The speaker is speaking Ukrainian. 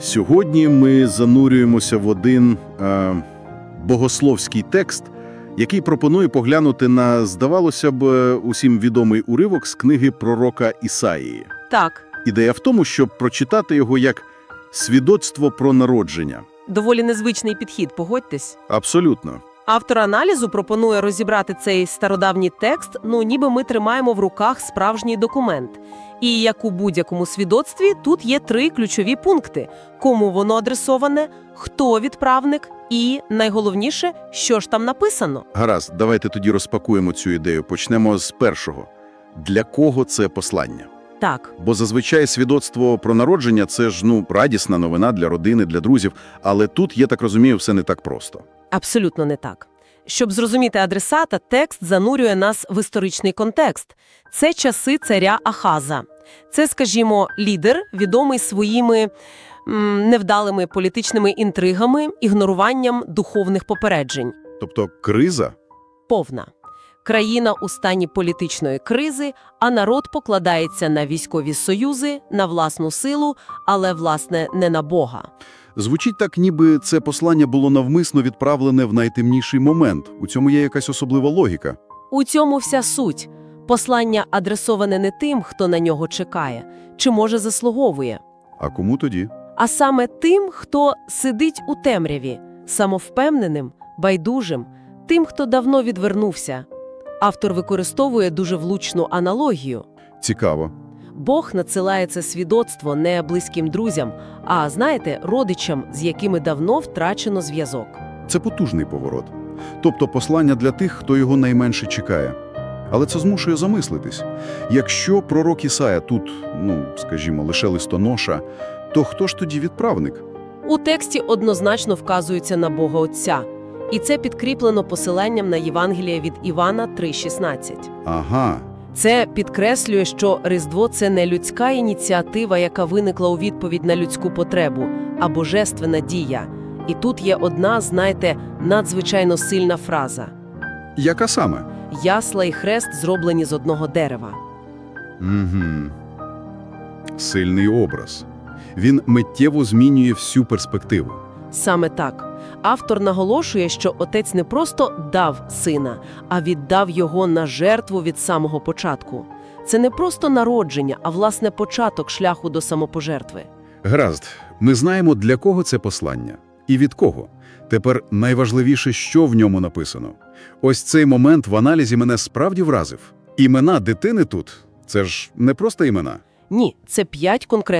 Сьогодні ми занурюємося в один е, богословський текст, який пропонує поглянути на, здавалося б, усім відомий уривок з книги пророка Ісаїї. Так, Ідея в тому, щоб прочитати його як свідоцтво про народження. доволі незвичний підхід, погодьтесь. Абсолютно. Автор аналізу пропонує розібрати цей стародавній текст, ну ніби ми тримаємо в руках справжній документ. І як у будь-якому свідоцтві, тут є три ключові пункти: кому воно адресоване, хто відправник, і найголовніше, що ж там написано. Гаразд, давайте тоді розпакуємо цю ідею. Почнемо з першого. Для кого це послання? Так, Бо зазвичай свідоцтво про народження це ж ну радісна новина для родини, для друзів. Але тут, я так розумію, все не так просто. абсолютно не так. Щоб зрозуміти адресата, текст занурює нас в історичний контекст. Це часи царя Ахаза. Це, скажімо, лідер, відомий своїми м, невдалими політичними інтригами, ігноруванням духовних попереджень. Тобто криза Повна. Країна у стані політичної кризи, а народ покладається на військові союзи, на власну силу, але, власне, не на Бога. звучить так, ніби це послання було навмисно відправлене в найтемніший момент. У цьому є якась особлива логіка. У цьому вся суть. Послання адресоване не тим, хто на нього чекає, чи може заслуговує, А кому тоді? а саме тим, хто сидить у темряві, самовпевненим, байдужим, тим, хто давно відвернувся. Автор використовує дуже влучну аналогію. Цікаво. Бог надсилає це свідоцтво не близьким друзям, а знаєте, родичам, з якими давно втрачено зв'язок. Це потужний поворот. Тобто послання для тих, хто його найменше чекає. Але це змушує замислитись. Якщо пророк Ісая тут, ну, скажімо, лише листоноша, то хто ж тоді відправник? У тексті однозначно вказується на Бога Отця, і це підкріплено посиланням на Євангеліє від Івана 3,16. Ага, Це підкреслює, що Різдво це не людська ініціатива, яка виникла у відповідь на людську потребу, а божественна дія. І тут є одна, знаєте, надзвичайно сильна фраза: яка саме? ясла і хрест зроблені з одного дерева. Угу. Сильний образ. Він миттєво змінює всю перспективу. Саме так. Автор наголошує, що отець не просто дав сина, а віддав його на жертву від самого початку. Це не просто народження, а власне початок шляху до самопожертви. Гаразд, ми знаємо, для кого це послання. І від кого. Тепер найважливіше, що в ньому написано. Ось цей момент в аналізі мене справді вразив. Імена дитини тут – це ж не просто імена. Ні, це п'ять конкретних